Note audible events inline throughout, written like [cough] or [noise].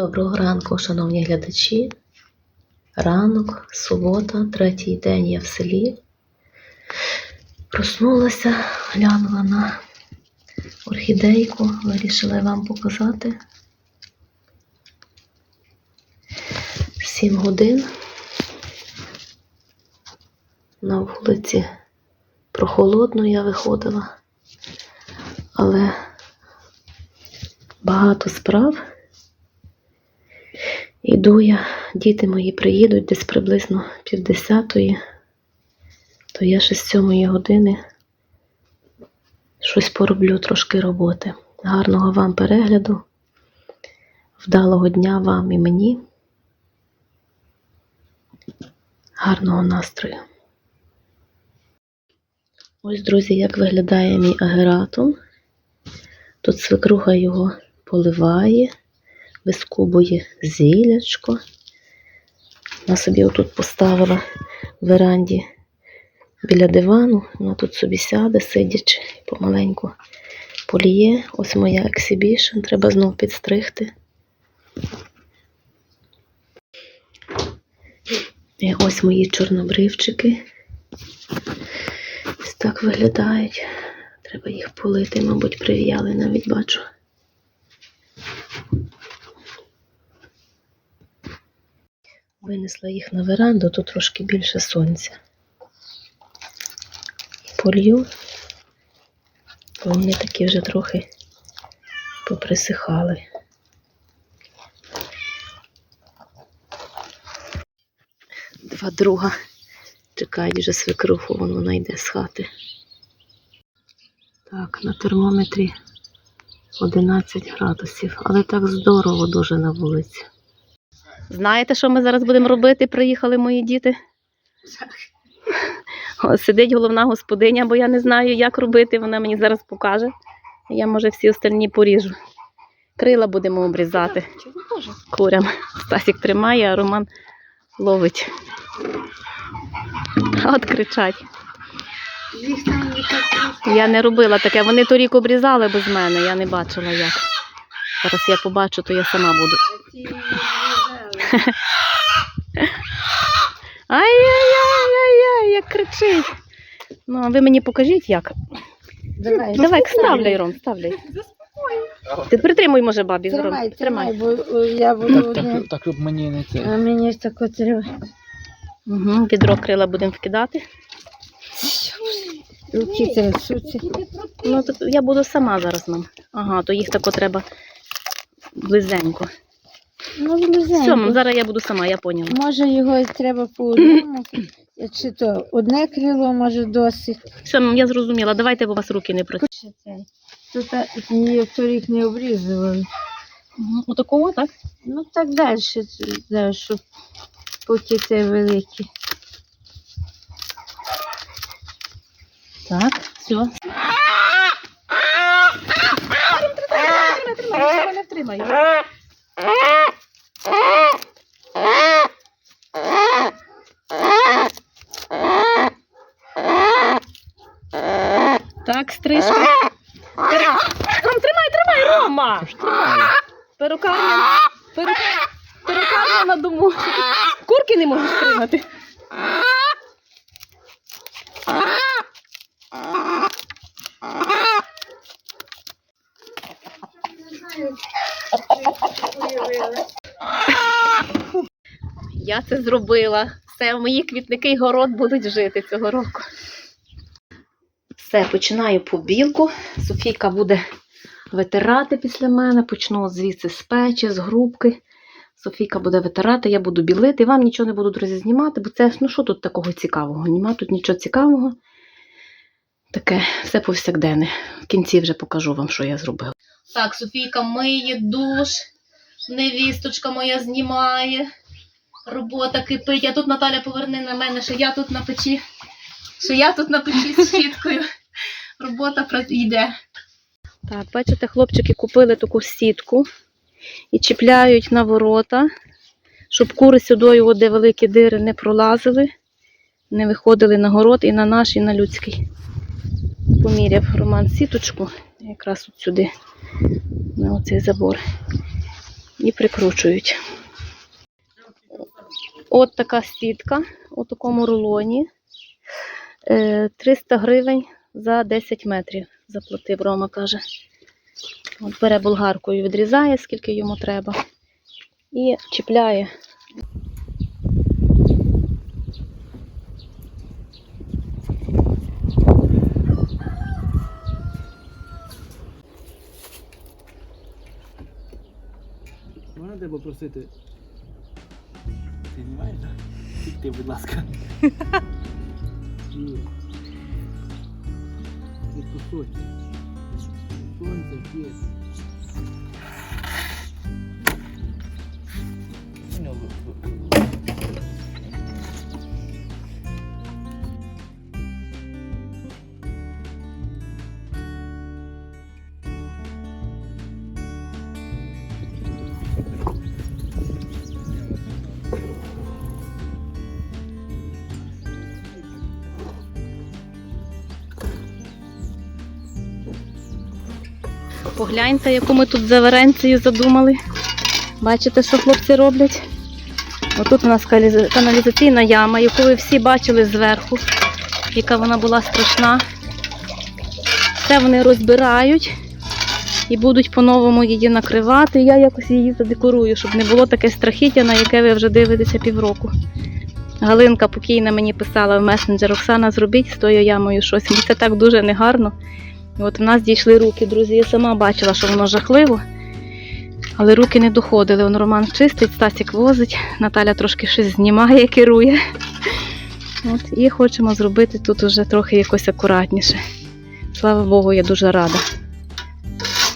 Доброго ранку, шановні глядачі. Ранок, субота, третій день я в селі. Проснулася, глянула на орхідейку, вирішила вам показати. Сім годин. На вулиці прохолодно я виходила, але багато справ. Іду я, діти мої приїдуть десь приблизно півдесятої, то я ще з сьомої години щось пороблю трошки роботи. Гарного вам перегляду, вдалого дня вам і мені. Гарного настрою. Ось, друзі, як виглядає мій агератум. Тут свекруха його поливає вискубує зілячко. Вона собі отут поставила в веранді біля дивану. Вона тут собі сяде, сидячи, помаленьку поліє. Ось моя ексибішн, треба знов підстригти. І ось мої чорнобривчики. Ось так виглядають. Треба їх полити, мабуть, прив'яли, навіть бачу. Винесла їх на веранду, тут трошки більше сонця. Полью, бо вони такі вже трохи поприсихали. Два друга чекають вже свекруху, воно вона йде з хати. Так, на термометрі 11 градусів, але так здорово дуже на вулиці. Знаєте, що ми зараз будемо робити? Приїхали мої діти. Сидить головна господиня, бо я не знаю, як робити. Вона мені зараз покаже. Я, може, всі остальні поріжу. Крила будемо обрізати курям. Стасік тримає, а Роман ловить. От кричать. Я не робила таке. Вони торік обрізали без мене, я не бачила як. Зараз я побачу, то я сама буду. Ай-яй-яй-яй-яй, як кричить. Ну, а ви мені покажіть як. Давай, Давай, ставляй, Ром, ставляй. Ти притримуй, може, бабі. Ром. Тримай, тримай, бо о, я буду Так, одне. так, так, щоб мені не А мені ж тако треба. Угу, відро крила будемо вкидати. Руки трясуться. Ну, то я буду сама зараз нам. Ага, то їх тако треба близенько. Ну, зараз я буду сама, я поняла. Може його треба по [clears throat] одному. Чи то одне крило, може досить. Все, мам, я зрозуміла. Давайте, бо у вас руки не працюють. Тут її торік не обрізували. Угу. Отакого, так? Ну так далі, да, щоб поки те великі. Так, все. Тримай, тримай, не тримай. Так, стрижка. Ром, тримай, тримай, Рома! Перукарня. Перукарня на дому. Курки не можеш тримати. Я це зробила. Все, мої квітники і город будуть жити цього року. Все, починаю побілку. Софійка буде витирати після мене. Почну звідси з печі, з грубки. Софійка буде витирати, я буду білити. Вам нічого не буду, друзі, знімати, бо це, ну що тут такого цікавого? Нема тут нічого цікавого. Таке все повсякденне. В кінці вже покажу вам, що я зробила. Так, Софійка миє душ, невісточка моя знімає. Робота кипить. А тут Наталя поверни на мене, що я тут на печі. Що я тут на печі з [laughs] щіткою. Робота йде. Так, бачите, хлопчики купили таку сітку і чіпляють на ворота, щоб кури сюди, де великі дири, не пролазили, не виходили на город і на наш, і на людський. Поміряв Роман сіточку, якраз от сюди, на оцей забор. і прикручують. От така сітка у такому рулоні. Е, 300 гривень за 10 метрів заплатив Рома, каже. От бере болгаркою, відрізає, скільки йому треба, і чіпляє. Можна тебе попросити? Ти знімаєш, так? Ти, будь ласка. Ні. Ти кусочок. Сонце. Погляньте, яку ми тут заверенцію задумали. Бачите, що хлопці роблять? Отут у нас каналізаційна яма, яку ви всі бачили зверху, яка вона була страшна. Все вони розбирають і будуть по-новому її накривати. Я якось її задекорую, щоб не було таке страхіття, на яке ви вже дивитеся півроку. Галинка покійна мені писала в месенджер Оксана, зробіть з тою ямою щось. Це так дуже негарно. От в нас дійшли руки, друзі. Я сама бачила, що воно жахливо, але руки не доходили. Он Роман чистить, Стасік возить, Наталя трошки щось знімає, керує. От, і хочемо зробити тут уже трохи якось акуратніше. Слава Богу, я дуже рада.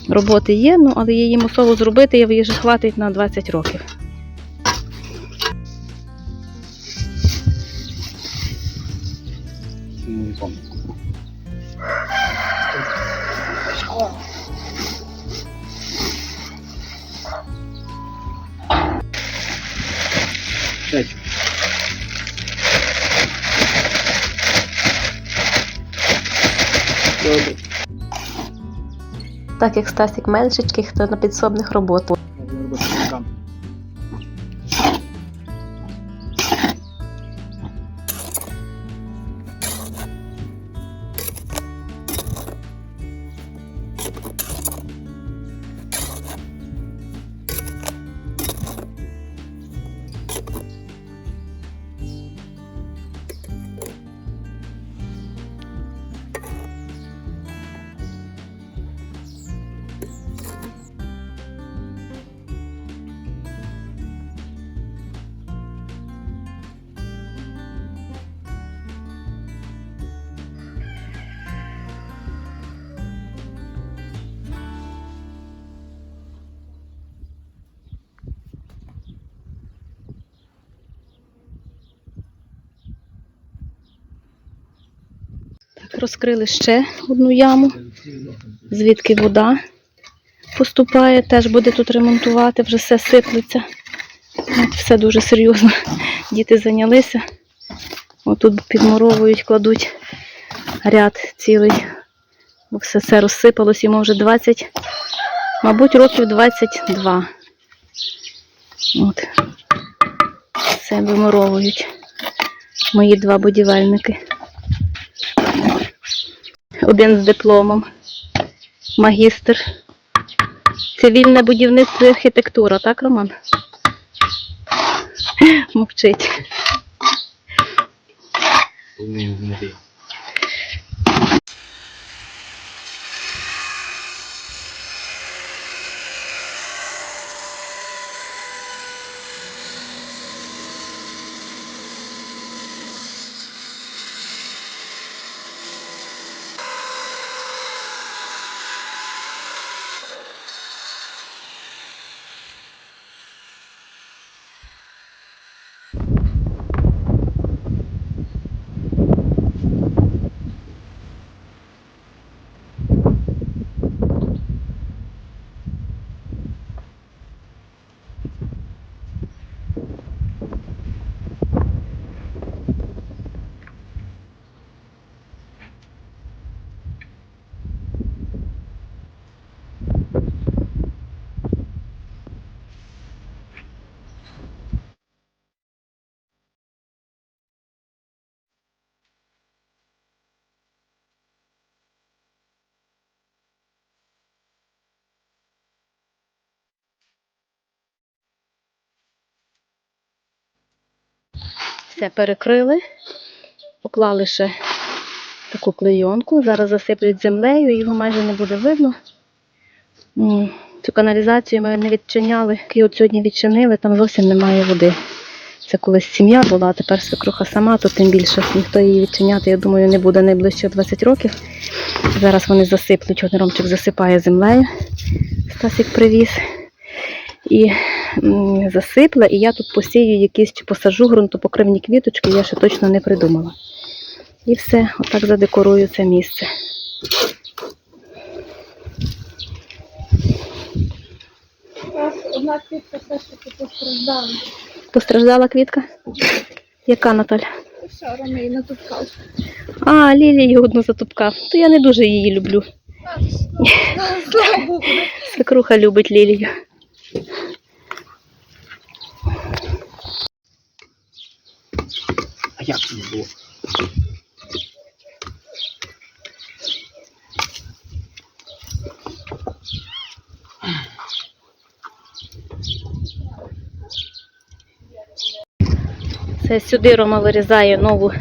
Роботи є, ну, але її мусово зробити, її вже хватить на 20 років. Помню. П'ять. Добре. Так як Стасік меншечкий, хто на підсобних роботах. Розкрили ще одну яму, звідки вода поступає, теж буде тут ремонтувати, вже все сиплеться. От, все дуже серйозно. Діти зайнялися. Отут підмуровують, кладуть ряд цілий. Бо все це розсипалось, йому вже 20, мабуть, років 22. От. Все вимуровують мої два будівельники. Один з дипломом. Магістр. Цивільне будівництво і архітектура, так, Роман? Мовчить. Умію внутрі. Все перекрили, поклали ще таку клейонку. Зараз засиплють землею, його майже не буде видно. Цю каналізацію ми не відчиняли. І от сьогодні відчинили, там зовсім немає води. Це колись сім'я була, а тепер свекруха сама, то тим більше ніхто її відчиняти, я думаю, не буде найближче 20 років. Зараз вони засиплють, один ромчик засипає землею. Стасик привіз. І засипла, і я тут посію якісь чи посажу ґрунтопокривні квіточки, я ще точно не придумала. І все, отак задекорую це місце. Одна квітка все ж таки постраждала. Постраждала квітка? Яка Наталя? Все, Ромей натовкав. А, лілію одну затупкав. То я не дуже її люблю. Слава Богу. Свекруха любить лілію. А як не було? Це сюди Рома вирізає нову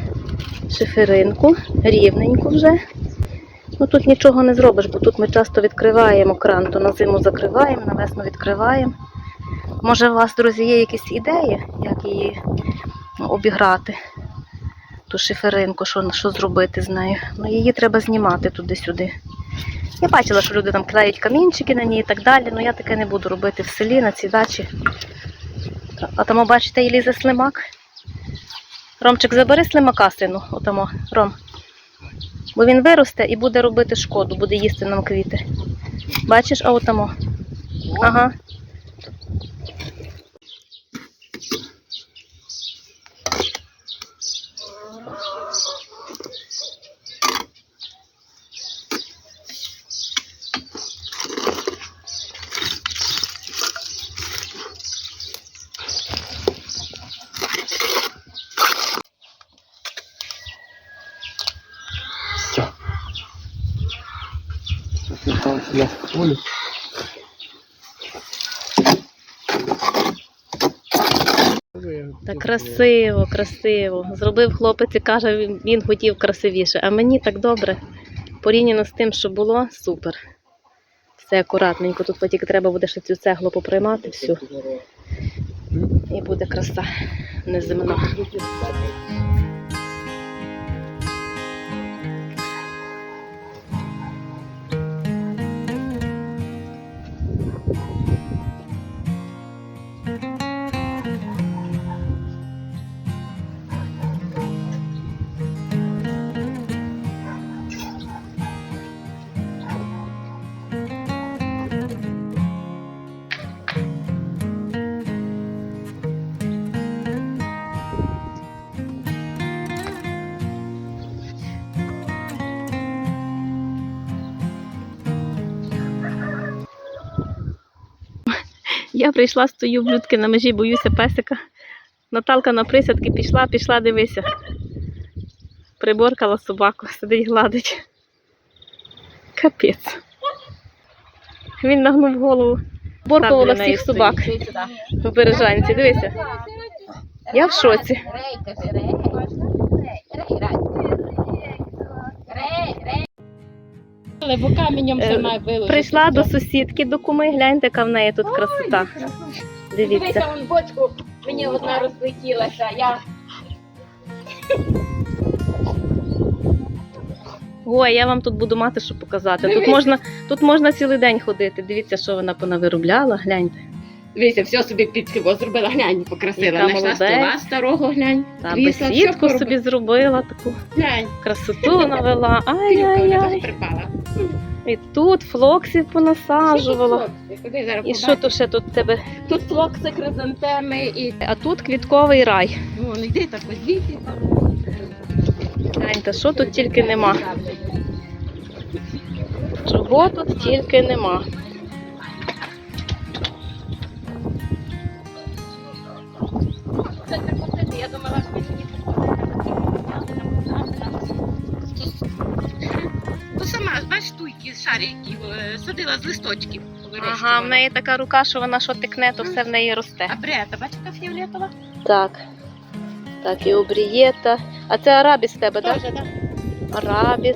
шиферинку, рівненьку вже. Ну тут нічого не зробиш, бо тут ми часто відкриваємо кран, то на зиму закриваємо, на весну відкриваємо. Може, у вас, друзі, є якісь ідеї, як її обіграти, ту шиферинку, що, що зробити з нею. Ну, її треба знімати туди-сюди. Я бачила, що люди там клеють камінчики на ній і так далі, але я таке не буду робити в селі, на цій дачі. А там, бачите, і лізе слимак. Ромчик, забери слимака, сину, отамо, Ром. Бо він виросте і буде робити шкоду, буде їсти нам квіти. Бачиш, а отамо. Ага. Все. Осталось я в полі. Так красиво, красиво. Зробив хлопець і каже, він- він хотів красивіше. А мені так добре. Порівняно з тим, що було, супер. Все акуратненько. Тут тільки треба буде ще цю цеглу поприймати всю. І буде краса неземна. Я прийшла, стою в людки на межі, боюся песика. Наталка на присядки пішла, пішла, дивися. Приборкала собаку, сидить гладить. Капець. Він нагнув голову. Боркувала всіх собак в бережанці. Дивися. Я в шоці. Але бо каменем Е, сама виложити. Прийшла до сусідки до куми, гляньте, яка в неї тут красота. Дивіться. Дивіться, вон бочку мені одна розлетілася. Я Ой, я вам тут буду мати що показати. Тут можна, тут можна цілий день ходити. Дивіться, що вона понавиробляла, гляньте. Дивися, все собі під цього зробила, глянь, покрасила. Яка Знайшла молодець. стола старого, глянь. Та Крісла, все бесідку пороб- собі зробила, таку Глянь, красоту [laughs] навела. клюка вона Ай-яй-яй. припала. І тут флоксів понасаджувала. Куди зараз І що побачиш? то ще тут в тебе? Тут флокси, хризантеми і... А тут квітковий рай. Вон, йди так, ось діти. Гляньте, що тут тільки нема. Чого тут тільки нема. Я думала, що мені Ну сама, ж, бачиш, туйки, шарики, е, садила з листочків. Ага, в неї така рука, що вона що тикне, то все в неї росте. А брета, бачиш, яка фіолетова? Так. Так, і обрієта. А це арабіс в тебе, так? Тоже, да? Арабіс.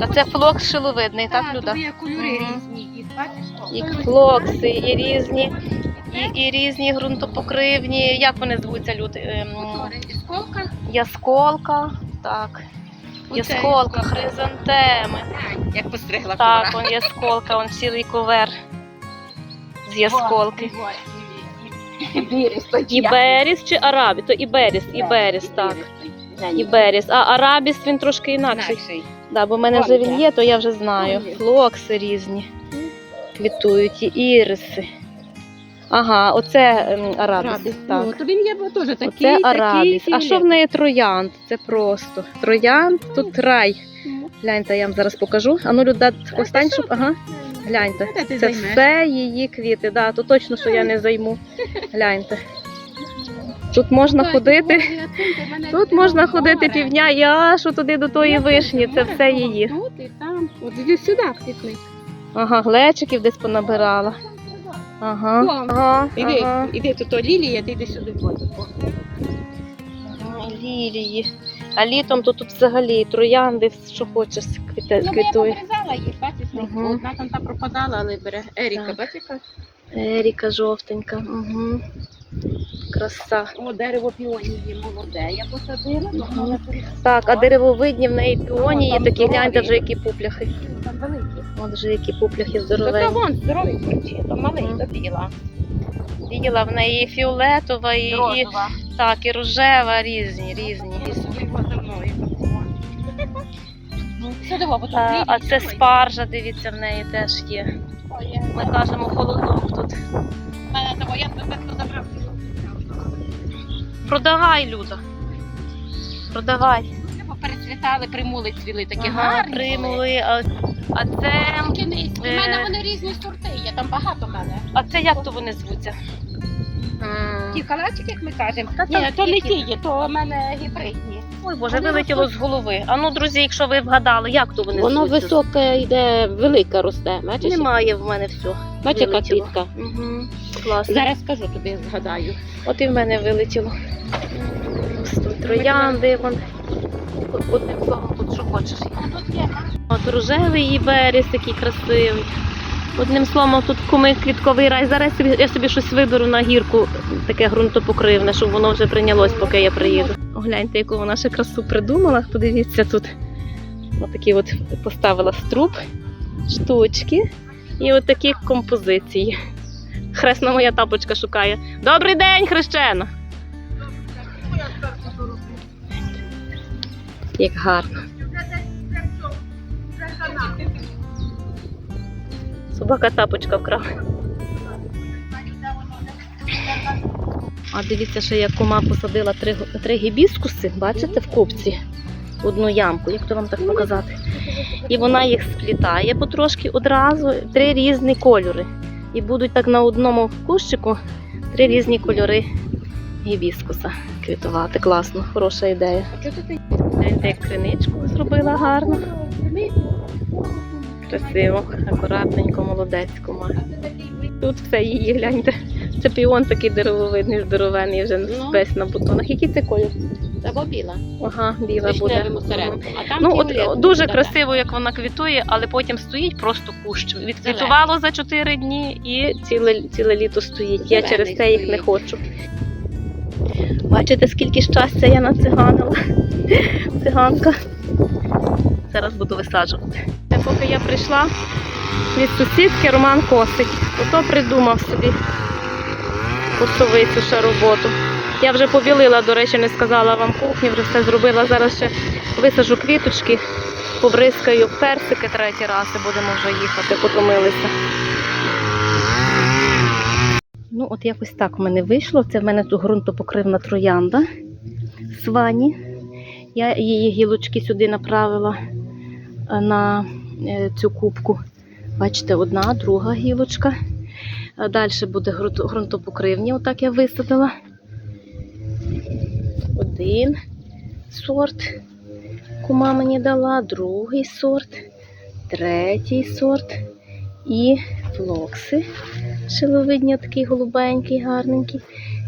А це флокс шиловидний, так, Так, Люда? тут є кольори різні. Бачиш, І флокси, і різні, і, і різні ґрунтопокривні. Як вони звуться, люди? Ем, Мотори. І сколка. Ясколка, так. Ясколка, ясколка. хризантеми. Як постригла Так, ковра. ясколка, он цілий ковер з ясколки. Во, і- і- і Біріс тоді. Іберіс чи арабіс? То іберіс, іберіс, так. Іберіс. А арабіс він трошки інакший. Інакший. Да, бо в мене вже він є, то я вже знаю. Флокси різні. Квітують і іриси. Ага, оце ем, арабіс. Арабіс. Так. Ну, то він є теж такий, Оце такий арабіс. А що в неї троянд? Це просто. Троянд, тут рай. Ну, Гляньте, я вам зараз покажу. А ну, Люда, постань, щоб. Ага. Гляньте. Де ти Це займеш? все її квіти. Да, то точно, що я не займу. [laughs] Гляньте. Тут можна Ой, ходити. Тут, можна ходити півдня і аж туди до тої вишні. Це все її. Тут і там. От сюди, квітник. Ага, глечиків десь понабирала. Ага. Вон. Ага. Іди, ага. іди, тут то лілія, ти йди сюди. Ага, Лілії. А літом то тут взагалі троянди, що хочеш, квіте, Ну, бо я квітує. поврізала їх, бачиш, Мгм. одна там та пропадала, але бере. Еріка, бачиш? Еріка жовтенька. Угу. Краса. О, дерево піонії молоде. Я посадила, Мгм. воно. Так, а деревовидні в неї піонії такі, гляньте вже які пупляхи. Там. От вже які пупляхи то вон здоровий ключі, то малий, то біла. Біла в неї і фіолетова, і, і Розова. так, і рожева, різні, різні. мною такого. Сюди, бо тут А, а це спаржа, дивіться, в неї теж є. Ми кажемо холодок тут. в мене того, я тебе забрав. Продавай, Люда. Продавай. Перецвітали, примули цвіли, такі Ага, гарні. були. примули. А, а це. У Е. мене вони різні сорти є, там багато в мене. А це як то вони звуться? Ті калачики, як ми кажемо. Та Ні, там то не ті є, то в мене гібридні. Ой, Боже, Вони вилетіло з голови. А ну, друзі, якщо ви вгадали, як то вони Воно звуться? високе йде, велика росте. Бачиш? Немає в мене все. Бачиш, яка вилетіло. квітка. Угу. Класно. Зараз скажу тобі, згадаю. От і в мене вилетіло. Троянди. Вон. Одним словом, тут що хочеш. От рожевий берез такий красивий. Одним словом, тут куми квітковий рай. Зараз я собі щось виберу на гірку, таке ґрунтопокривне, щоб воно вже прийнялось, поки я приїду. Огляньте, яку вона ще красу придумала. Подивіться тут. Отакі от поставила струб, штучки і от композиції. Хресна моя тапочка шукає. Добрий день, хрещена! Як гарно. Собака тапочка вкрала. А дивіться, що я кума посадила три, три гібіскуси, бачите, в купці. Одну ямку, як то вам так показати. І вона їх сплітає потрошки одразу, три різні кольори. І будуть так на одному кущику три різні кольори гібіскуса квітувати. Класно, хороша ідея. Гляньте, як криничку зробила гарно. Красиво, акуратненько, молодецько. Тут все її, гляньте. Це піон такий деревовидний, здоровений, вже Ну. весь на бутонах. Який це колір? Або біла. Ага, біла буде. А там Ну, от дуже красиво, як вона квітує, але потім стоїть просто кущ. Відквітувало за 4 дні і ціле, ціле літо стоїть. Я через це їх не хочу. Бачите, скільки щастя я нациганила. Циганка. Зараз буду висаджувати. Поки я прийшла від сусідки, Роман косить. Ото придумав собі косовицю ще роботу. Я вже побілила, до речі, не сказала вам кухню, вже все зробила. Зараз ще висажу квіточки, побризкаю персики третій раз і будемо вже їхати, потомилися. Ну, от якось так в мене вийшло. Це в мене тут ґрунтопокривна троянда свані. Я її гілочки сюди направила е, на е, цю кубку. Бачите, одна, друга гілочка. Далі буде ґрунто- ґрунтопокривні, отак я висадила. Один сорт кума мені дала, другий сорт, третій сорт і флокси. Шиловидні, такий голубенький, гарненький,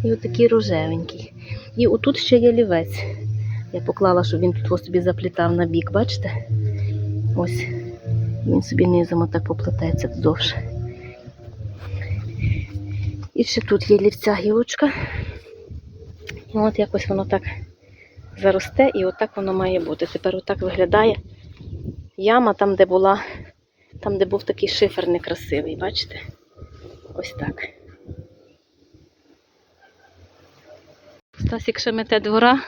і отакий рожевенький. І отут ще є лівець. Я поклала, щоб він тут собі заплітав на бік, бачите? Ось. Він собі низом отак поплететься вдовж. І ще тут є лівця гілочка. І от якось воно так заросте, і отак воно має бути. Тепер отак виглядає яма там, де була, там, де був такий шифер некрасивий, бачите? Ось так. Стасік ще мете двора,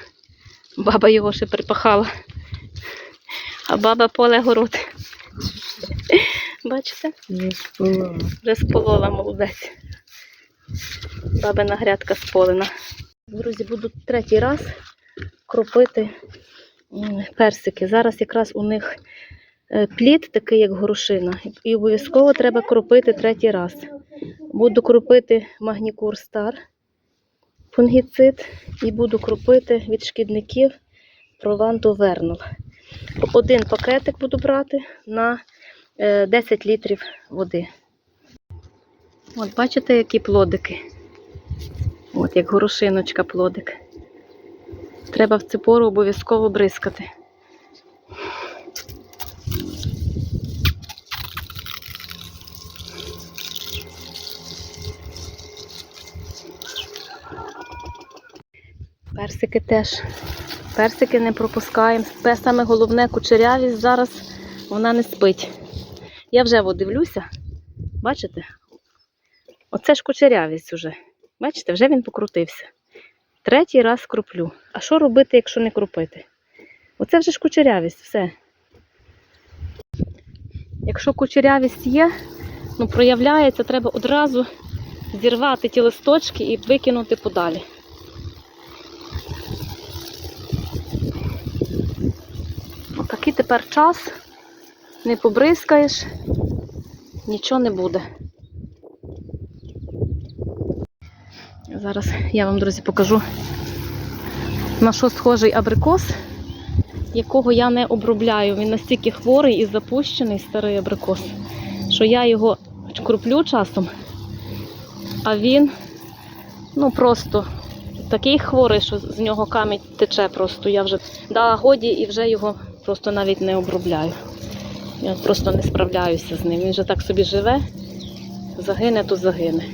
баба його ще припахала. А баба поле город. Бачите? Вже сполола молодець. Бабина грядка сполена. Друзі, буду третій раз кропити персики. Зараз якраз у них плід такий, як горошина. І обов'язково треба кропити третій раз. Буду кропити магнікур стар, фунгіцид, і буду кропити від шкідників проланту вернул. Один пакетик буду брати на е, 10 літрів води. От бачите, які плодики. От як горошиночка плодик. Треба в цю пору обов'язково бризкати. Персики теж. Персики не пропускаємо. Саме головне кучерявість зараз вона не спить. Я вже дивлюся. Бачите? Оце ж кучерявість уже. Бачите, вже він покрутився. Третій раз кроплю. А що робити, якщо не кропити? Оце вже ж кучерявість, все. Якщо кучерявість є, ну проявляється, треба одразу зірвати ті листочки і викинути подалі. Отакий тепер час. Не побризкаєш, нічого не буде. Зараз я вам, друзі, покажу, на що схожий абрикос, якого я не обробляю. Він настільки хворий і запущений, старий абрикос, що я його круплю часом, а він ну просто такий хворий, що з нього камінь тече просто. Я вже да, годі і вже його просто навіть не обробляю. Я просто не справляюся з ним. Він вже так собі живе, загине, то загине.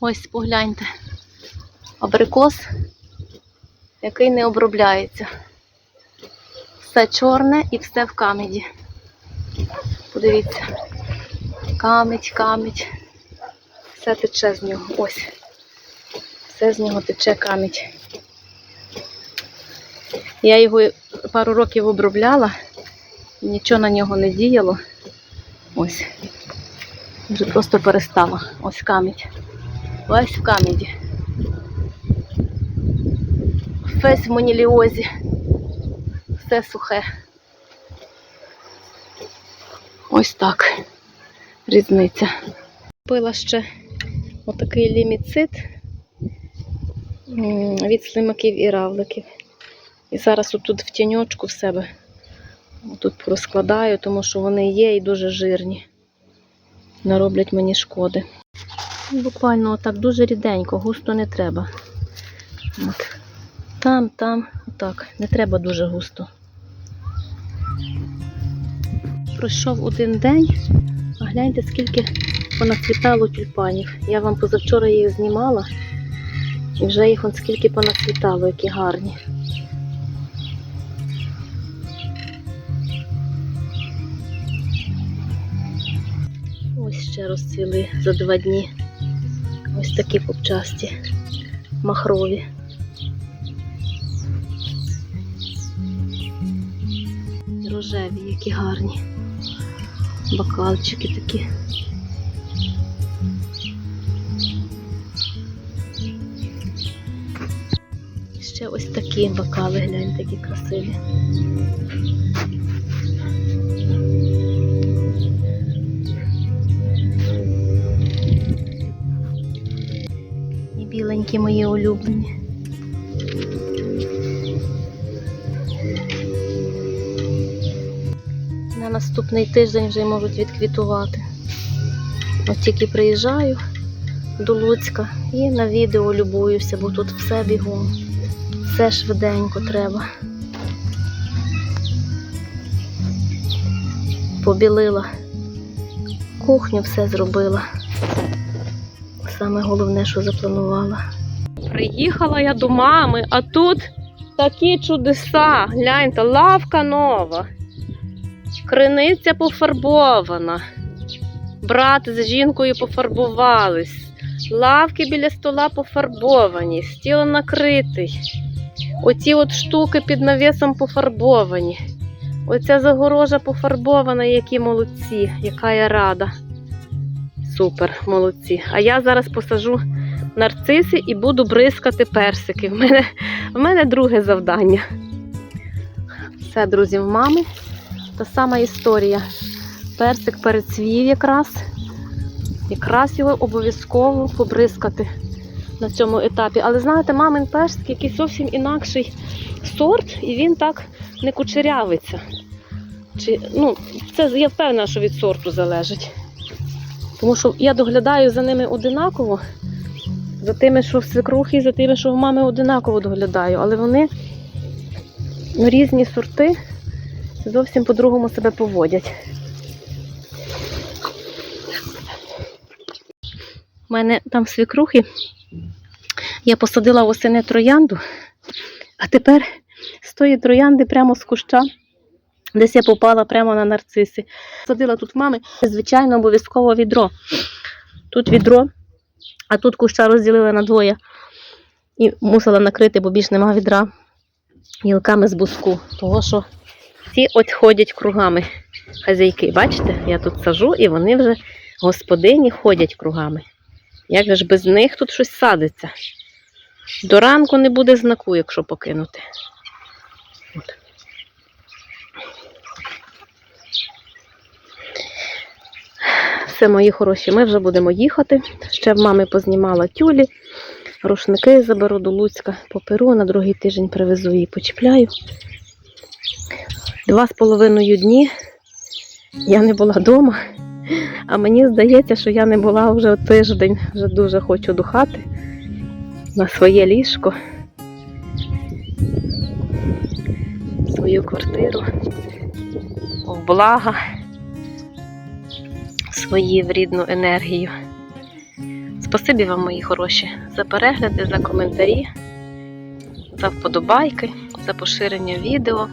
Ось погляньте. Абрикос, який не обробляється. Все чорне і все в камеді. Подивіться. Камедь, камедь. Все тече з нього. Ось. Все з нього тече камедь. Я його пару років обробляла, нічого на нього не діяло. Ось. Вже просто перестала. Ось камідь. Весь в камеді. Весь в моніліозі. Все сухе. Ось так. Різниця. Купила ще отакий ліміцид м, від слимаків і равликів. І зараз отут в тіньочку в себе тут розкладаю, тому що вони є і дуже жирні. Не роблять мені шкоди. Буквально отак дуже ріденько, густо не треба. От. Там, там, отак. Не треба дуже густо. Пройшов один день, а гляньте, скільки понацвітало тюльпанів. Я вам позавчора їх знімала, і вже їх он скільки понацвітало, які гарні. Ще розцвіли за два дні. Ось такі попчасті, махрові. Рожеві, які гарні. Бокалчики такі. Ще ось такі бокали, гляньте, які красиві. І біленькі мої улюблені. На наступний тиждень вже можуть відквітувати. От тільки приїжджаю до Луцька І на відео любуюся, бо тут все бігом. Все швиденько треба. Побілила. Кухню все зробила. Саме головне, що запланувала. Приїхала я до мами, а тут такі чудеса. Гляньте, лавка нова. Криниця пофарбована. Брат з жінкою пофарбувались. Лавки біля стола пофарбовані, стіл накритий. Оці от штуки під навісом пофарбовані. Оця загорожа пофарбована, які молодці, яка я рада. Супер, молодці. А я зараз посажу нарциси і буду бризкати персики. В мене, в мене друге завдання. Все, друзі, в мами. Та сама історія. Персик перецвів якраз. Якраз його обов'язково побризкати на цьому етапі. Але знаєте, мамин персик якийсь зовсім інакший сорт, і він так не кучерявиться. Чи, ну, це я впевнена, що від сорту залежить. Тому що я доглядаю за ними одинаково, за тими, що в свекрухи, за тими, що в мами одинаково доглядаю. Але вони ну, різні сорти зовсім по-другому себе поводять. У мене там свекрухи. Я посадила восени троянду, а тепер з тої троянди прямо з куща. Десь я попала прямо на нарциси. Садила тут мами, звичайно, обов'язково відро. Тут відро, а тут куща розділила на двоє. І мусила накрити, бо більш нема відра гілками з буску. Того, що ці от ходять кругами хазяйки. Бачите, я тут сажу, і вони вже господині ходять кругами. Як же ж без них тут щось садиться? До ранку не буде знаку, якщо покинути. Все, мої хороші, ми вже будемо їхати. Ще в мами познімала тюлі, рушники заберу до Луцька, поперу, на другий тиждень привезу її, почіпляю. Два з половиною дні я не була вдома, а мені здається, що я не була вже тиждень, вже дуже хочу до хати на своє ліжко, свою квартиру, в блага, свої рідну енергію. Спасибі вам, мої хороші, за перегляди, за коментарі, за вподобайки, за поширення відео.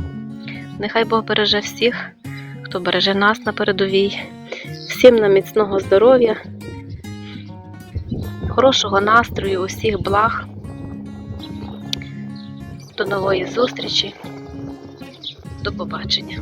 Нехай Бог береже всіх, хто береже нас на передовій. Всім нам міцного здоров'я, хорошого настрою, усіх благ. До нової зустрічі. До побачення.